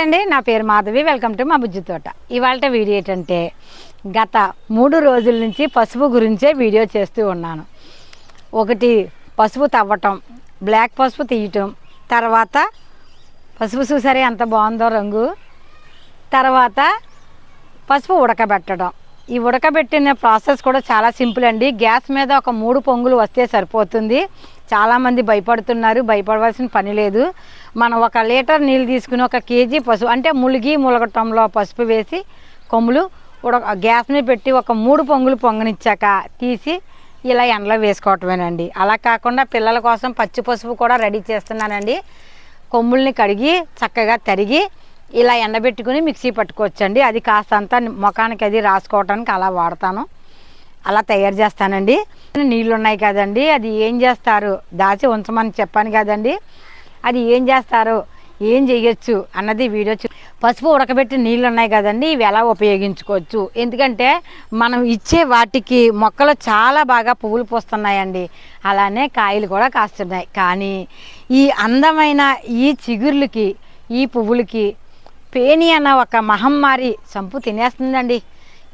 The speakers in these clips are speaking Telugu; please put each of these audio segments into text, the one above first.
అండి నా పేరు మాధవి. వెల్కమ్ టు మా బుజ్జి తోట. ఇవాళ వీడియో ఏంటంటే గత మూడు రోజుల నుంచి పసుపు గురించే వీడియో చేస్తూ ఉన్నాను. ఒకటి పసుపు తవ్వటం బ్లాక్ పసుపు తీయటం తర్వాత పసుపు చూసారే ఎంత బాగుందో రంగు తర్వాత పసుపు ఉడకబెట్టడం. ఈ ఉడకబెట్టిన ప్రాసెస్ కూడా చాలా సింపుల్ అండి. గ్యాస్ మీద ఒక మూడు పొంగులు వస్తే సరిపోతుంది. చాలామంది భయపడుతున్నారు భయపడవలసిన పని లేదు. మనం ఒక లీటర్ నీళ్ళు తీసుకుని ఒక కేజీ పసుపు అంటే ములిగి ములగటంలో పసుపు వేసి కొమ్ములు ఉడక గ్యాస్ మీద పెట్టి ఒక మూడు పొంగులు పొంగనిచ్చాక తీసి ఇలా ఎండలో వేసుకోవటమేనండి. అలా కాకుండా పిల్లల కోసం పచ్చి పసుపు కూడా రెడీ చేస్తున్నానండి. కొమ్ముల్ని కడిగి చక్కగా తరిగి ఇలా ఎండబెట్టుకుని మిక్సీ పట్టుకోవచ్చండి. అది కాస్తంత ముఖానికి అది రాసుకోవటానికి అలా వాడతాను. అలా తయారు చేస్తానండి. నీళ్ళు ఉన్నాయి కదండి అది ఏం చేస్తారు? దాచి ఉంచమని చెప్పాను కదండి. అది ఏం చేస్తారు? ఏం చేయొచ్చు అన్నది వీడియో పసుపు ఉడకబెట్టి నీళ్ళు ఉన్నాయి కదండి ఇవి ఎలా ఉపయోగించుకోవచ్చు? ఎందుకంటే మనం ఇచ్చే వాటికి మొక్కలు చాలా బాగా పువ్వులు పూస్తున్నాయండి. అలానే కాయలు కూడా కాస్తున్నాయి. కానీ ఈ అందమైన ఈ చిగుర్లకి ఈ పువ్వులకి పేని అన్న ఒక మహమ్మారి చంపు తినేస్తుందండి.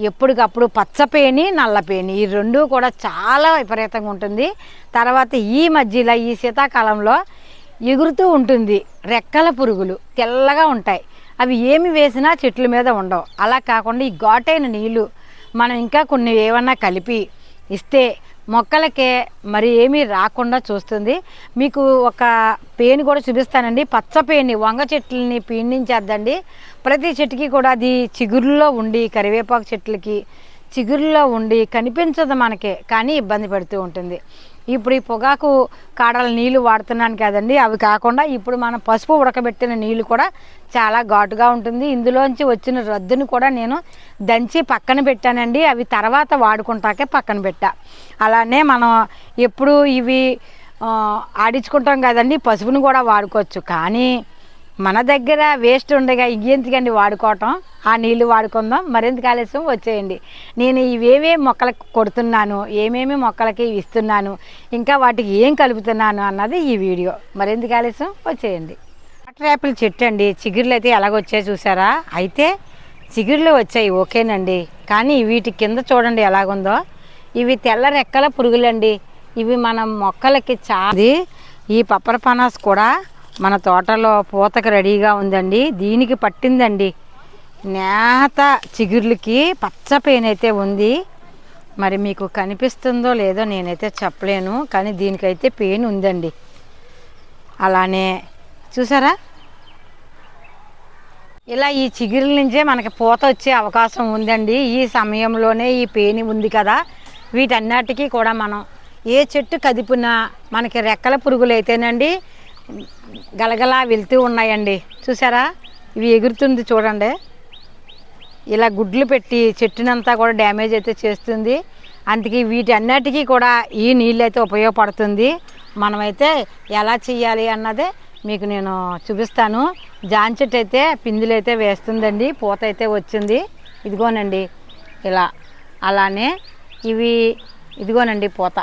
ఎప్పటికప్పుడు పచ్చపేని నల్లపేని ఈ రెండు కూడా చాలా విపరీతంగా ఉంటుంది. తర్వాత ఈ మధ్యలో ఈ శీతాకాలంలో ఎగురుతూ ఉంటుంది. రెక్కల పురుగులు తెల్లగా ఉంటాయి. అవి ఏమి వేసినా చెట్ల మీద ఉండవు. అలా కాకుండా ఈ ఘాటైన నీళ్ళు మనం ఇంకా కొన్ని ఏమన్నా కలిపి ఇస్తే మొక్కలకే మరి ఏమీ రాకుండా చూస్తుంది. మీకు ఒక పేను కూడా చూపిస్తానండి. పచ్చ పేని వంగ చెట్లని పీడించేద్దండి. ప్రతి చెట్టుకి కూడా అది చిగురులో ఉండి కరివేపాకు చెట్లకి చిగురులో ఉండి కనిపించదు మనకే కానీ ఇబ్బంది పెడుతూ ఉంటుంది. ఇప్పుడు ఈ పొగాకు కాడల నీళ్ళు వాడుతున్నాను కదండి. అవి కాకుండా ఇప్పుడు మనం పసుపు ఉడకబెట్టిన నీళ్ళు కూడా చాలా ఘాటుగా ఉంటుంది. ఇందులోంచి వచ్చిన రద్దుని కూడా నేను దంచి పక్కన పెట్టానండి. అవి తర్వాత వాడుకుంటాకే పక్కన పెట్టా. అలానే మనం ఎప్పుడు ఇవి ఆడించుకుంటాం కదండి. పసుపును కూడా వాడుకోవచ్చు. కానీ మన దగ్గర వేస్ట్ ఉండగా ఇంకెందుకండి వాడుకోవటం? ఆ నీళ్ళు వాడుకుందాం మరింత కాలుష్యం వచ్చేయండి. నేను ఇవేవే మొక్కలకు కొడుతున్నాను ఏమేమి మొక్కలకి ఇస్తున్నాను ఇంకా వాటికి ఏం కలుపుతున్నాను అన్నది ఈ వీడియో. మరింత కాలుష్యం వచ్చేయండి. వాటర్ యాపిల్ చెట్టు అండి. చిగుర్లు అయితే ఎలాగొచ్చాయి చూసారా? అయితే చిగుర్లు వచ్చాయి ఓకేనండి. కానీ వీటి కింద చూడండి ఎలాగుందో. ఇవి తెల్ల రెక్కల పురుగులండి. ఇవి మన మొక్కలకి చాది ఈ పప్పర పనాస్ కూడా మన తోటలో పూతకు రెడీగా ఉందండి. దీనికి పట్టిందండి. నేత చిగుర్లకి పచ్చ పెయిన్ అయితే ఉంది. మరి మీకు కనిపిస్తుందో లేదో నేనైతే చెప్పలేను కానీ దీనికైతే పెయిన్ ఉందండి. అలానే చూసారా? ఇలా ఈ చిగురుల నుంచే మనకి పూత వచ్చే అవకాశం ఉందండి. ఈ సమయంలోనే ఈ పేని ఉంది కదా. వీటన్నిటికీ కూడా మనం ఏ చెట్టు కదిపినా మనకి రెక్కల పురుగులు అయితేనండి గలగలా వెళ్తూ ఉన్నాయండి. చూసారా? ఇవి ఎగురుతుంది చూడండి. ఇలా గుడ్లు పెట్టి చెట్టునంతా కూడా డ్యామేజ్ అయితే చేస్తుంది. అందుకే వీటి అన్నిటికీ కూడా ఈ నీళ్ళు అయితే ఉపయోగపడుతుంది. మనమైతే ఎలా చేయాలి అన్నదే మీకు నేను చూపిస్తాను. జాన్ చెట్టు అయితే పిందులైతే వేస్తుందండి. పూత అయితే వచ్చింది. ఇదిగోనండి. ఇలా. అలానే ఇవి ఇదిగోనండి పూత.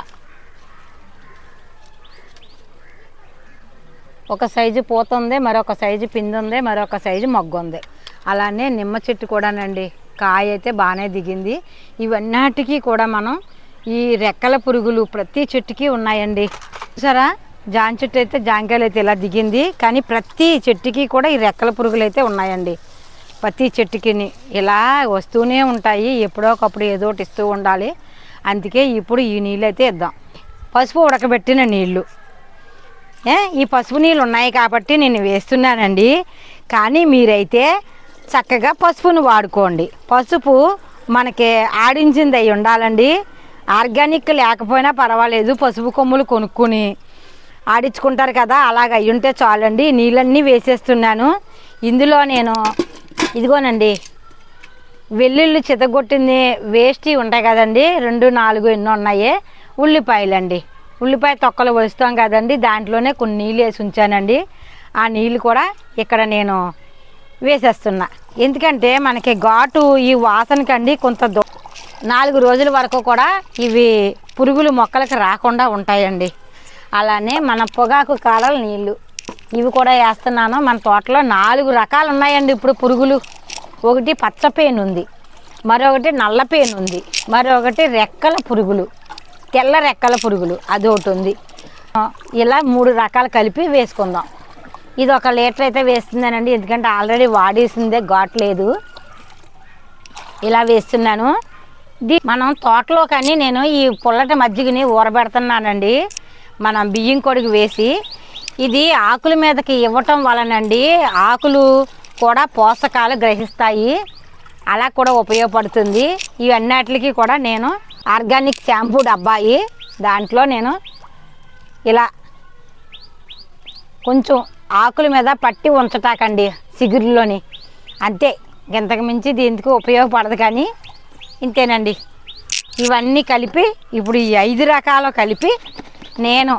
ఒక సైజు పూత ఉంది మరొక సైజు పిండి ఉంది మరొక సైజు మొగ్గు ఉంది అలానే నిమ్మ చెట్టు కూడానండి కాయ అయితే బాగానే దిగింది. ఇవన్నిటికీ కూడా మనం ఈ రెక్కల పురుగులు ప్రతి చెట్టుకి ఉన్నాయండి. చూసారా? జాన్ చెట్టు అయితే జాంకాయలు అయితే ఇలా దిగింది. కానీ ప్రతి చెట్టుకి కూడా ఈ రెక్కల పురుగులు అయితే ఉన్నాయండి. ప్రతి చెట్టుకిని ఇలా వస్తూనే ఉంటాయి. ఎప్పుడో ఒకప్పుడు ఏదో ఒకటి ఇస్తూ ఉండాలి. అందుకే ఇప్పుడు ఈ నీళ్ళు అయితే ఇద్దాం. పసుపు ఉడకబెట్టిన నీళ్ళు. ఈ పసుపు నీళ్ళు ఉన్నాయి కాబట్టి నేను వేస్తున్నానండి. కానీ మీరైతే చక్కగా పసుపును వాడుకోండి. పసుపు మనకి ఆడించింది అయి ఉండాలండి. ఆర్గానిక్ లేకపోయినా పర్వాలేదు పసుపు కొమ్ములు కొనుక్కుని ఆడించుకుంటారు కదా అలాగ అయి ఉంటే చాలండి. నీళ్ళన్నీ వేసేస్తున్నాను. ఇందులో నేను ఇదిగోనండి వెల్లుల్లి చితగొట్టింది వేస్ట్ ఉంటాయి కదండి రెండు నాలుగు ఎన్నో ఉన్నాయి. ఉల్లిపాయలండి. ఉల్లిపాయ తొక్కలు వలుస్తాం కదండి దాంట్లోనే కొన్ని నీళ్ళు వేసి ఉంచానండి. ఆ నీళ్ళు కూడా ఇక్కడ నేను వేసేస్తున్నా. ఎందుకంటే మనకి ఘాటు ఈ వాసనకండి కొంత నాలుగు రోజుల వరకు కూడా ఇవి పురుగులు మొక్కలకు రాకుండా ఉంటాయండి. అలానే మన పొగాకు కాడలు నీళ్ళు ఇవి కూడా వేస్తున్నాను. మన తోటలో నాలుగు రకాలు ఉన్నాయండి ఇప్పుడు పురుగులు. ఒకటి పచ్చ పేను ఉంది మరొకటి నల్ల పేను ఉంది మరొకటి రెక్కల పురుగులు. తెల్ల రెక్కల పురుగులు అది ఒకటి ఉంది. ఇలా మూడు రకాలు కలిపి వేసుకుందాం. ఇది ఒక లీటర్ అయితే వేస్తున్నానండి ఎందుకంటే ఆల్రెడీ వాడేసిందే ఘాట్లేదు. ఇలా వేస్తున్నాను. ది మనం తోటలో కానీ నేను ఈ పుల్లటి మజ్జిగని ఊరబెడుతున్నానండి. మనం బియ్యం కొడుకు వేసి ఇది ఆకుల మీదకి ఇవ్వటం వలనండి ఆకులు కూడా పోషకాలు గ్రహిస్తాయి. అలా కూడా ఉపయోగపడుతుంది. ఇవన్నీటికి కూడా నేను ఆర్గానిక్ షాంపూ డబ్బాయి దాంట్లో నేను ఇలా కొంచెం ఆకుల మీద పట్టి ఉంచటాకండి సిగురులోని. అంతే ఇంతకు మించి దీనికి ఉపయోగపడదు కానీ ఇంతేనండి. ఇవన్నీ కలిపి ఇప్పుడు ఈ ఐదు రకాలు కలిపి నేను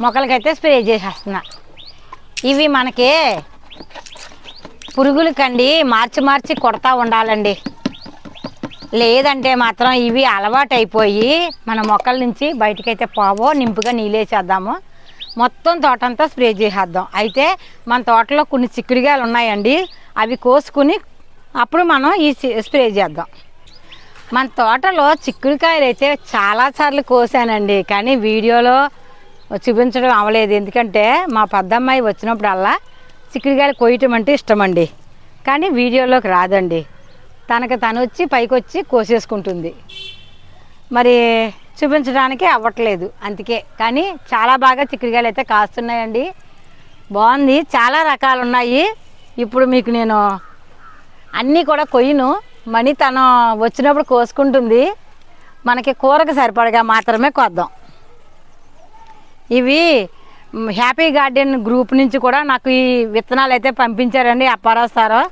మొక్కలకైతే స్ప్రే చేసేస్తున్నా. ఇవి మనకి పురుగులకండి మార్చి మార్చి కొడతా ఉండాలండి. లేదంటే మాత్రం ఇవి అలవాటు అయిపోయి మన మొక్కల నుంచి బయటకైతే పోవో నింపుగా నీళ్ళేసేద్దాము. మొత్తం తోటంతా స్ప్రే చేసేద్దాం. అయితే మన తోటలో కొన్ని చిక్కుడుగాయలు ఉన్నాయండి. అవి కోసుకుని అప్పుడు మనం ఈ స్ప్రే చేద్దాం. మన తోటలో చిక్కుడుకాయలు అయితే చాలాసార్లు కోసానండి. కానీ వీడియోలో చూపించడం అవ్వలేదు. ఎందుకంటే మా పెద్దమ్మాయి వచ్చినప్పుడల్లా చిక్కుడుకాయలు కోయటం అంటే ఇష్టమండి. కానీ వీడియోలోకి రాదండి. తనకు తను వచ్చి పైకి వచ్చి కోసేసుకుంటుంది. మరి చూపించడానికి అవ్వట్లేదు అందుకే. కానీ చాలా బాగా చిక్కుడుకాయలు అయితే కాస్తున్నాయండి. బాగుంది చాలా రకాలు ఉన్నాయి ఇప్పుడు మీకు నేను అన్నీ కూడా కొయ్యను. మనీ తను వచ్చినప్పుడు కోసుకుంటుంది. మనకి కూరకు సరిపడగా మాత్రమే కొద్దాం. ఇవి హ్యాపీ గార్డెన్ గ్రూప్ నుంచి కూడా నాకు ఈ విత్తనాలు అయితే పంపించారండి అప్పారావు సారో.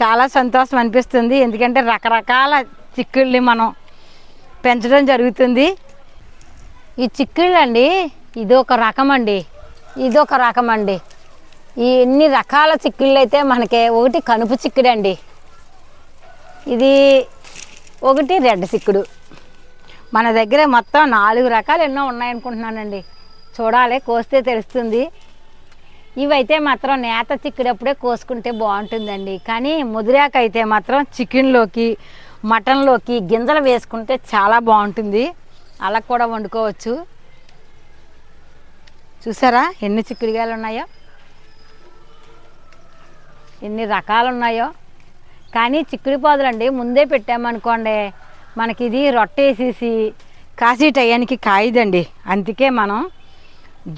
చాలా సంతోషం అనిపిస్తుంది. ఎందుకంటే రకరకాల చిక్కుళ్ళని మనం పెంచడం జరుగుతుంది. ఈ చిక్కుళ్ళు అండి ఇది ఒక రకం అండి. ఇది ఒక రకం అండి. ఈ ఎన్ని రకాల చిక్కుళ్ళు అయితే మనకి ఒకటి కనుపు చిక్కుడు అండి. ఇది ఒకటి రెడ్ చిక్కుడు. మన దగ్గర మొత్తం నాలుగు రకాలు ఎన్నో ఉన్నాయనుకుంటున్నానండి. చూడాలి కోస్తే తెలుస్తుంది. ఇవైతే మాత్రం నేత చిక్కుడప్పుడే కోసుకుంటే బాగుంటుందండి. కానీ ముదిరాక అయితే మాత్రం చికెన్లోకి మటన్లోకి గింజలు వేసుకుంటే చాలా బాగుంటుంది. అలా కూడా వండుకోవచ్చు. చూసారా ఎన్ని చిక్కుడుగాయలు ఉన్నాయో? ఎన్ని రకాలు ఉన్నాయో కానీ చిక్కుడు పాదులండి ముందే పెట్టామనుకోండి మనకి ఇది రొట్టేసేసి కాసీ టయానికి కాయదండి. అందుకే మనం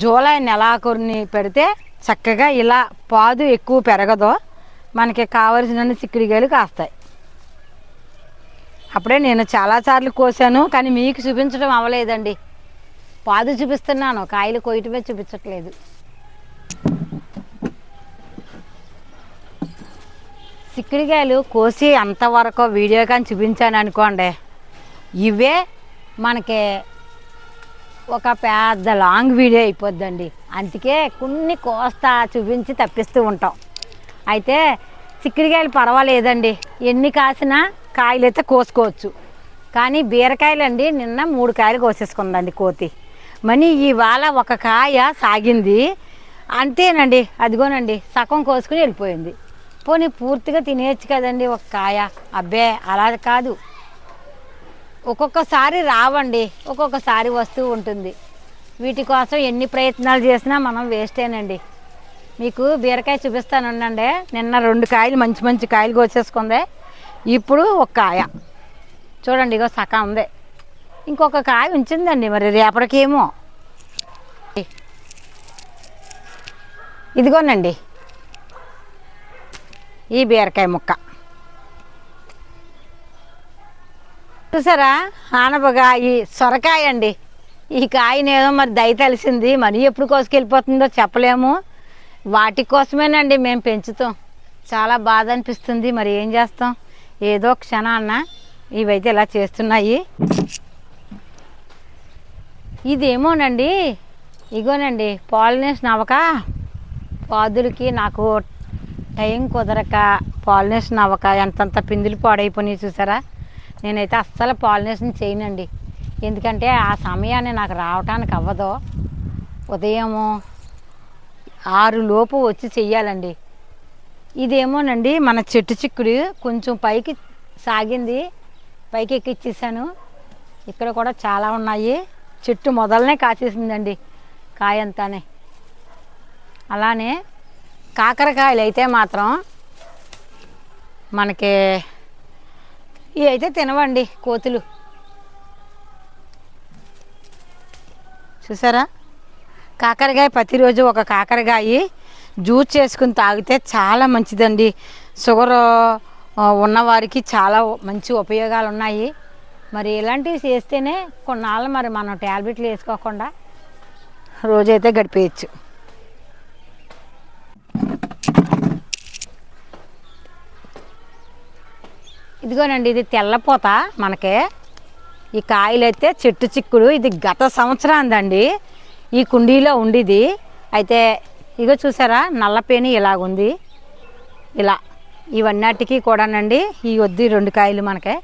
జూలై నెలాఖరుని పెడితే చక్కగా ఇలా పాదు ఎక్కువ పెరగదో. మనకి కావలసినన్ని చిక్కుడుగాయలు కాస్తాయి. అప్పుడే నేను చాలాసార్లు కోసాను కానీ మీకు చూపించడం అవ్వలేదండి. పాదు చూపిస్తున్నాను కాయలు కొయ్యటమే చూపించట్లేదు. చిక్కుడుకాయలు కోసి అంతవరకు వీడియో కానీ చూపించాను అనుకోండి ఇవే మనకి ఒక పెద్ద లాంగ్ వీడియో అయిపోద్దండి. అందుకే కొన్ని కోస్తా చూపించి తప్పిస్తూ ఉంటాం. అయితే చిక్కుడుకాయలు పర్వాలేదండి. ఎన్ని కాసినా కాయలు అయితే కోసుకోవచ్చు. కానీ బీరకాయలు అండి నిన్న మూడు కాయలు కోసేసుకుందండి కోతి. మనీ ఇవాళ ఒక కాయ సాగింది. అంతేనండి అదిగోనండి సగం కోసుకుని వెళ్ళిపోయింది. పోనీ పూర్తిగా తినేయచ్చు కదండి ఒక కాయ. అబ్బే అలా కాదు. ఒక్కొక్కసారి రావండి ఒక్కొక్కసారి వస్తూ ఉంటుంది. వీటి కోసం ఎన్ని ప్రయత్నాలు చేసినా మనం వేస్టేనండి. మీకు బీరకాయ చూపిస్తాను ఉండండి. నిన్న రెండు కాయలు మంచి మంచి కాయలు కోసేసుకుంది. ఇప్పుడు ఒక కాయ. చూడండి ఇగో సగం ఉంది. ఇంకొక కాయ ఉంచిందండి మరి రేపటికేమో. ఇదిగోనండి. ఈ బీరకాయ ముక్క. చూసారా? ఆనపగా ఈ సొరకాయ అండి ఈ కాయనేదో మరి దయ తెలిసింది మరి ఎప్పుడు కోసుకెళ్ళిపోతుందో చెప్పలేము. వాటి కోసమేనండి మేము పెంచుతాం. చాలా బాధ అనిపిస్తుంది మరి ఏం చేస్తాం? ఏదో క్షణాన్న ఇవైతే ఇలా చేస్తున్నాయి. ఇదేమోనండి ఇగోనండి పాలినేషన్ అవ్వక పాదులకి నాకు టైం కుదరక పాలినేషన్ అవ్వక ఎంతంత పిందులు పాడైపోయినాయి చూసారా? నేనైతే అస్సలు పాలినేషన్ చేయనండి. ఎందుకంటే ఆ సమయాన్ని నాకు రావటానికి అవ్వదు. ఉదయము ఆరు లోపు వచ్చి చెయ్యాలండి. ఇదేమోనండి మన చెట్టు చిక్కుడు కొంచెం పైకి సాగింది. పైకి ఎక్కిచ్చేసాను ఇక్కడ కూడా చాలా ఉన్నాయి. చెట్టు మొదలనే కాసేసిందండి కాయంతానే. అలానే కాకరకాయలు అయితే మాత్రం మనకి ఇవి అయితే తినవండి కోతులు. చూసారా? కాకరకాయ ప్రతిరోజు ఒక కాకరకాయ జ్యూస్ చేసుకుని తాగితే చాలా మంచిదండి. షుగర్ ఉన్నవారికి చాలా మంచి ఉపయోగాలు ఉన్నాయి మరి ఇలాంటివి చేస్తేనే కొన్నాళ్ళు మరి మనం ట్యాబ్లెట్లు వేసుకోకుండా రోజైతే గడిపేయచ్చు. ఇదిగోనండి ఇది తెల్లపోత మనకి. ఈ కాయలైతే చెట్టు చిక్కుడు. ఇది గత సంవత్సరాందండి ఈ కుండీలో ఉండిది. అయితే ఇగో చూసారా నల్లపేని ఇలాగుంది. ఇలా. ఇవన్నిటికీ కూడానండి ఈ వద్దు రెండు కాయలు మనకి.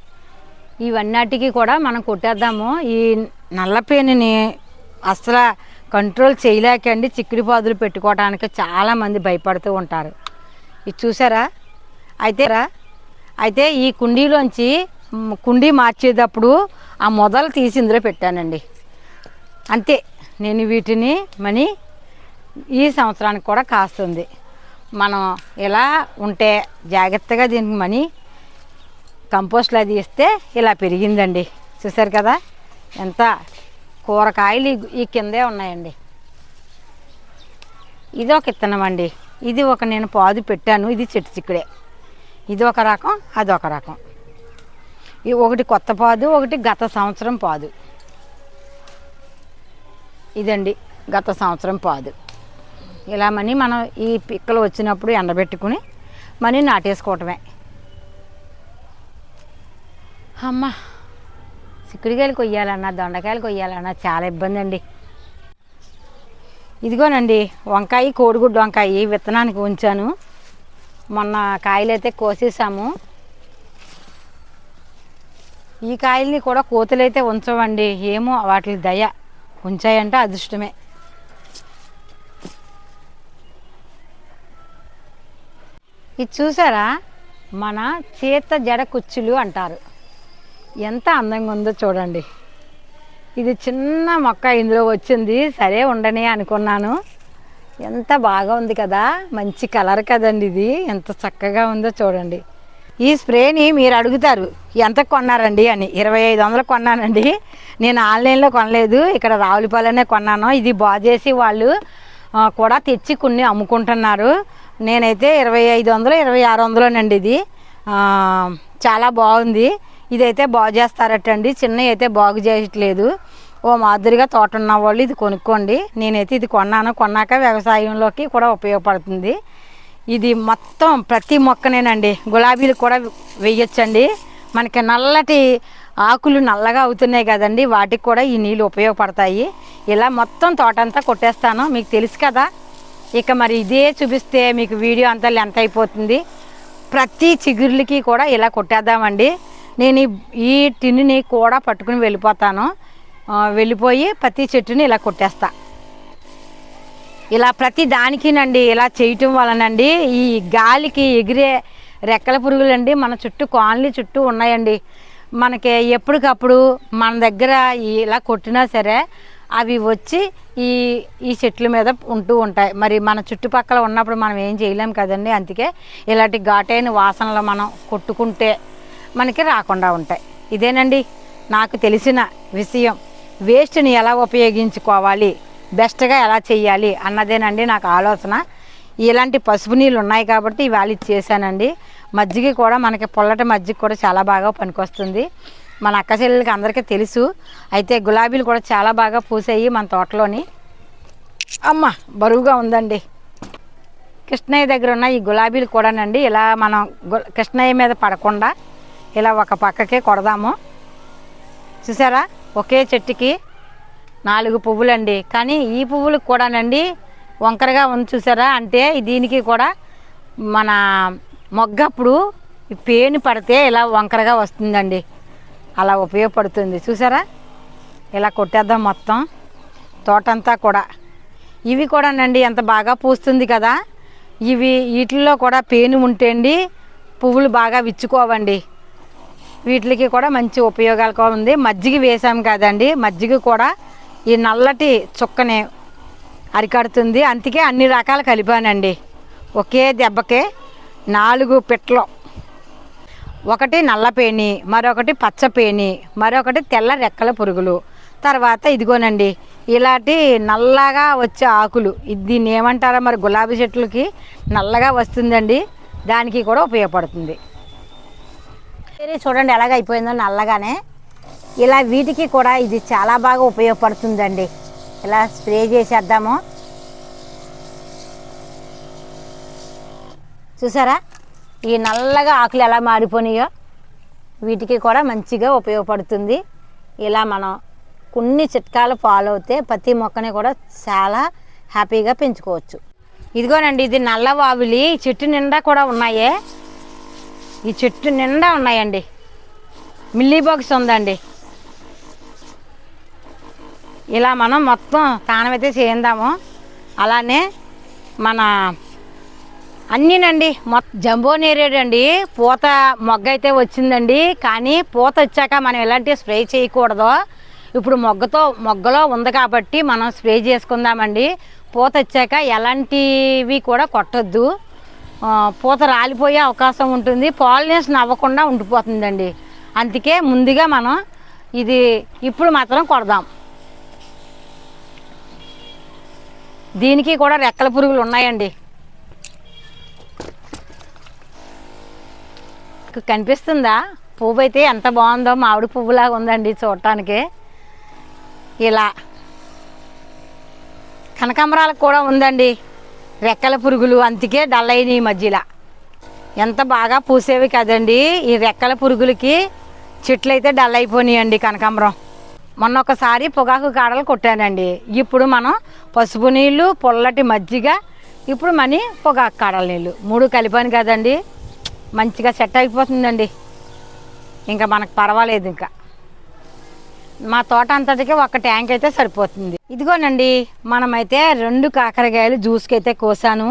ఇవన్నిటికీ కూడా మనం కొట్టేద్దాము. ఈ నల్లపేనిని అసలు కంట్రోల్ చేయలేకండి. చిక్కుడు పాదులు పెట్టుకోవడానికి చాలామంది భయపడుతూ ఉంటారు. ఇది చూసారా? అయితే అయితే ఈ కుండీలోంచి కుండీ మార్చేటప్పుడు ఆ మొదలు తీసి ఇందులో పెట్టానండి. అంతే నేను వీటిని మని ఈ సంవత్సరానికి కూడా కాస్తుంది. మనం ఇలా ఉంటే జాగ్రత్తగా దీనికి మనీ కంపోస్ట్లో అది ఇస్తే ఇలా పెరిగిందండి. చూసారు కదా? ఎంత కూరగాయలు ఈ- కిందే ఉన్నాయండి. ఇది ఒక ఇత్తనం అండి. ఇది ఒక నేను పాదు పెట్టాను. ఇది చెట్టు చిక్కుడే. ఇది ఒక రకం అదొక రకం. ఒకటి కొత్త పాదు ఒకటి గత సంవత్సరం పాదు. ఇదండి గత సంవత్సరం పాదు. ఇలా మనీ మనం ఈ పిక్కలు వచ్చినప్పుడు ఎండబెట్టుకుని మనీ నాటేసుకోవటమే. అమ్మ చిక్కుడుకాయలు కొయ్యాలన్నా దొండకాయలు కొయ్యాలన్నా చాలా ఇబ్బంది అండి ఇదిగోనండి వంకాయ కోడిగుడ్డు వంకాయ విత్తనానికి ఉంచాను. మొన్న కాయలు అయితే కోసేసాము. ఈ కాయల్ని కూడా కోతులైతే ఉంచవండి. ఏమో వాటి దయ. ఉంచాయంటే అదృష్టమే. ఇది చూసారా? మన చేత జడ కుచ్చులు అంటారు. ఎంత అందంగా ఉందో చూడండి. ఇది చిన్న మొక్క ఇందులో వచ్చింది. సరే ఉండని అనుకున్నాను. ఎంత బాగా ఉంది కదా. మంచి కలర్ కదండి ఇది. ఎంత చక్కగా ఉందో చూడండి. ఈ స్ప్రేని మీరు అడుగుతారు ఎంత కొన్నారండి? అని. ఇరవై ఐదు వందలు కొన్నానండి. నేను ఆన్లైన్లో కొనలేదు. ఇక్కడ రావులపాలెనే కొన్నాను. ఇది బాజేసి వాళ్ళు కూడా తెచ్చి కొన్ని అమ్ముకుంటున్నారు. నేనైతే ఇరవై ఐదు వందలు ఇరవై ఆరు వందలోనండి ఇది. చాలా బాగుంది. ఇదైతే బాగు చేస్తారటండి చిన్నవి అయితే బాగు చేయట్లేదు ఓ మాదిరిగా తోట ఉన్న వాళ్ళు ఇది కొనుక్కోండి. నేనైతే ఇది కొన్నాను. కొన్నాక వ్యవసాయంలోకి కూడా ఉపయోగపడుతుంది. ఇది మొత్తం ప్రతి మొక్కనేనండి. గులాబీలు కూడా వేయొచ్చండి. మనకి నల్లటి ఆకులు నల్లగా అవుతున్నాయి కదండి. వాటికి కూడా ఈ నీళ్ళు ఉపయోగపడతాయి. ఇలా మొత్తం తోటంతా కొట్టేస్తాను. మీకు తెలుసు కదా. ఇక మరి ఇదే చూపిస్తే మీకు వీడియో అంతా లెంత్ అయిపోతుంది. ప్రతి చిగుర్లకి కూడా ఇలా కొట్టేద్దామండి. నేను ఈ- ఈ టిన్నుని కూడా పట్టుకుని వెళ్ళిపోతాను. వెళ్ళిపోయి ప్రతి చెట్టుని ఇలా కొట్టేస్తాను ఇలా ప్రతి దానికినండి ఇలా చేయటం వలనండి ఈ గాలికి ఎగిరే రెక్కల పురుగులండి మన చుట్టూ కాలనీ చుట్టూ ఉన్నాయండి. మనకి ఎప్పటికప్పుడు మన దగ్గర ఇలా కొట్టినా సరే అవి వచ్చి ఈ ఈ చెట్ల మీద ఉంటూ ఉంటాయి. మరి మన చుట్టుపక్కల ఉన్నప్పుడు మనం ఏం చేయలేం కదండి. అందుకే ఇలాంటి ఘాటైన వాసనలు మనం కొట్టుకుంటే మనకి రాకుండా ఉంటాయి. ఇదేనండి నాకు తెలిసిన విషయం. వేస్ట్ని ఎలా ఉపయోగించుకోవాలి? బెస్ట్గా ఎలా చేయాలి అన్నదేనండి నాకు ఆలోచన. ఇలాంటి పసుపు నీళ్ళు ఉన్నాయి కాబట్టి ఇవాళ ఇచ్చి చేశానండి. మజ్జిగ కూడా మనకి పొల్లటి మజ్జిగ కూడా చాలా బాగా పనికొస్తుంది. మన అక్క చెల్లెలకి అందరికీ తెలుసు. అయితే గులాబీలు కూడా చాలా బాగా పూసాయి మన తోటలోని. అమ్మ బరువుగా ఉందండి. కృష్ణయ్య దగ్గర ఉన్న ఈ గులాబీలు కూడానండి ఇలా మనం గు- కృష్ణయ్య మీద పడకుండా ఇలా ఒక పక్కకే కొడదాము. చూసారా? ఒకే చెట్టుకి నాలుగు పువ్వులండి. కానీ ఈ పువ్వులకు కూడానండి వంకరగా ఉంది చూసారా? అంటే దీనికి కూడా మన మొగ్గప్పుడు ఈ పేను పడితే ఇలా వంకరగా వస్తుందండి. అలా ఉపయోగపడుతుంది. చూసారా? ఇలా కొట్టేద్దాం మొత్తం. తోటంతా కూడా. ఇవి కూడానండి ఎంత బాగా పూస్తుంది కదా. ఇవి వీటిల్లో కూడా పేను ఉంటే అండి పువ్వులు బాగా విచ్చుకోవండి. వీటికి కూడా మంచి ఉపయోగాలు కూడా ఉంది. మజ్జిగ వేసాం కదండి. మజ్జిగ కూడా ఈ నల్లటి చుక్కని అరికడుతుంది. అందుకే అన్ని రకాలు కలిపానండి. ఒకే దెబ్బకే నాలుగు పిట్టలు ఒకటి నల్లపేణి మరొకటి పచ్చపేణి మరొకటి తెల్ల రెక్కల పురుగులు. తర్వాత ఇదిగోనండి ఇలాంటి నల్లగా వచ్చే ఆకులు ఇది దీన్ని ఏమంటారో మరి గులాబీ చెట్లకి నల్లగా వస్తుందండి దానికి కూడా ఉపయోగపడుతుంది. చూడండి ఎలాగ అయిపోయిందో నల్లగానే. ఇలా వీటికి కూడా ఇది చాలా బాగా ఉపయోగపడుతుందండి. ఇలా స్ప్రే చేసేద్దాము. చూసారా? ఈ నల్లగా ఆకులు ఎలా మారిపోయినాయో వీటికి కూడా మంచిగా ఉపయోగపడుతుంది. ఇలా మనం కొన్ని చిట్కాలు ఫాలో అవుతే ప్రతి మొక్కని కూడా చాలా హ్యాపీగా పెంచుకోవచ్చు. ఇదిగోనండి ఇది నల్ల వావిలి. చెట్టు నిండా కూడా ఉన్నాయే. ఈ చెట్టు నిండా ఉన్నాయండి. మిల్లీ బాక్స్ ఉందండి. ఇలా మనం మొత్తం స్నానం చేయిందాము. అలానే మన అన్నీనండి మొత్తం జంబో నేరేడండి. పూత మొగ్గ అయితే వచ్చిందండి. కానీ పూత వచ్చాక మనం ఎలాంటి స్ప్రే చేయకూడదు. ఇప్పుడు మొగ్గతో మొగ్గలో ఉంది కాబట్టి మనం స్ప్రే చేసుకుందామండి. పూత వచ్చాక ఎలాంటివి కూడా కొట్టద్దు. పూత రాలిపోయే అవకాశం ఉంటుంది. పాలినేషన్ అవ్వకుండా ఉండిపోతుందండి. అందుకే ముందుగా మనం ఇది ఇప్పుడు మాత్రం కొడదాం. దీనికి కూడా రెక్కల పురుగులు ఉన్నాయండి. కనిపిస్తుందా? పువ్వు అయితే ఎంత బాగుందో మామిడి పువ్వులాగా ఉందండి చూడటానికి. ఇలా. కనకాంబరాలకు కూడా ఉందండి రెక్కల పురుగులు అందుకే డల్ అయినాయి ఈ మధ్యలో. ఎంత బాగా పూసేవి కదండి ఈ రెక్కల పురుగులకి. చెట్లు అయితే డల్ అయిపోయినాయండి కనకాంబరం. మొన్న ఒకసారి పొగాకు కాడలు కొట్టానండి. ఇప్పుడు మనం పసుపు నీళ్ళు పొల్లటి మజ్జిగ ఇప్పుడు మనీ పొగాకు కాడల నీళ్ళు మూడు కలిపాను కదండి. మంచిగా సెట్ అయిపోతుందండి. ఇంకా మనకు పర్వాలేదు ఇంకా. మా తోట అంతటికి ఒక ట్యాంక్ అయితే సరిపోతుంది. ఇదిగోనండి మనమైతే రెండు కాకరకాయలు జ్యూస్కి అయితే కోసాను.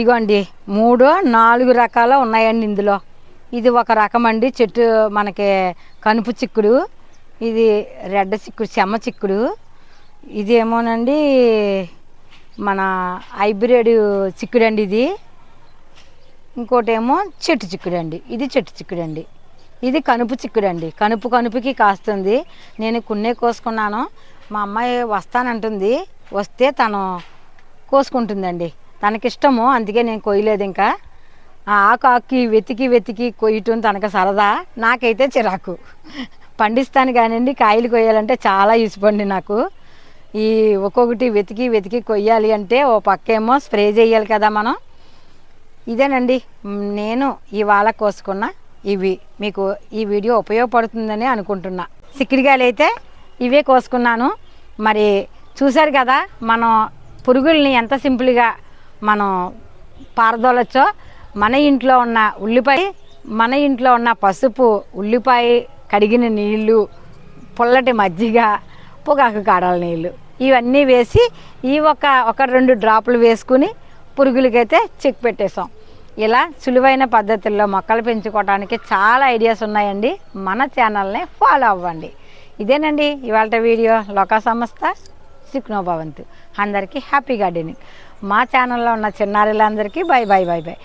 ఇగోండి మూడు నాలుగు రకాలు ఉన్నాయండి ఇందులో. ఇది ఒక రకం అండి చెట్టు మనకి కనుపు చిక్కుడు. ఇది రెడ్ చిక్కుడు చెమ్మ చిక్కుడు. ఇది ఏమోనండి మన హైబ్రిడ్ చిక్కుడు అండి ఇది. ఇంకోటి ఏమో చెట్టు చిక్కుడు అండి ఇది చెట్టు చిక్కుడు అండి ఇది కనుపు చిక్కుడు అండి కనుపు కనుపుకి కాస్తుంది. నేను కున్నే కోసుకున్నాను. మా అమ్మాయి వస్తానంటుంది. వస్తే తను కోసుకుంటుందండి. తనకిష్టము. అందుకే నేను కొయ్యలేదు ఇంకా. ఆ ఆకు ఆకుకి వెతికి వెతికి కొయ్యటం తనకు సరదా. నాకైతే చిరాకు. పండిస్తాను కానివ్వండి కాయలు కొయ్యాలంటే చాలా ఇసుపండి నాకు. ఈ ఒక్కొక్కటి వెతికి వెతికి కొయ్యాలి అంటే ఓ పక్కేమో స్ప్రే చేయాలి కదా మనం. ఇదేనండి. నేను ఇవాళ కోసుకున్న ఇవి. మీకు ఈ వీడియో ఉపయోగపడుతుందని అనుకుంటున్నా. సిక్కిడికాయలు అయితే ఇవే కోసుకున్నాను. మరి చూశారు కదా మనం పురుగుల్ని ఎంత సింపుల్గా మనం పారదోలచ్చో. మన ఇంట్లో ఉన్న ఉల్లిపాయ మన ఇంట్లో ఉన్న పసుపు ఉల్లిపాయ కడిగిన నీళ్ళు పుల్లటి మజ్జిగ పొగాకు కాడల నీళ్ళు ఇవన్నీ వేసి ఈ ఒక ఒక రెండు డ్రాపులు వేసుకుని పురుగులకైతే చెక్ పెట్టేసాం ఇలా సులువైన పద్ధతుల్లో మొక్కలు పెంచుకోవడానికి చాలా ఐడియాస్ ఉన్నాయండి. మన ఛానల్ని ఫాలో అవ్వండి. ఇదేనండి ఇవాళ వీడియో. లోకా సంస్థ సిక్నోభవంతు అందరికీ హ్యాపీ గార్డెనింగ్. మా ఛానల్లో ఉన్న చిన్నారులందరికీ బై బై బై బై.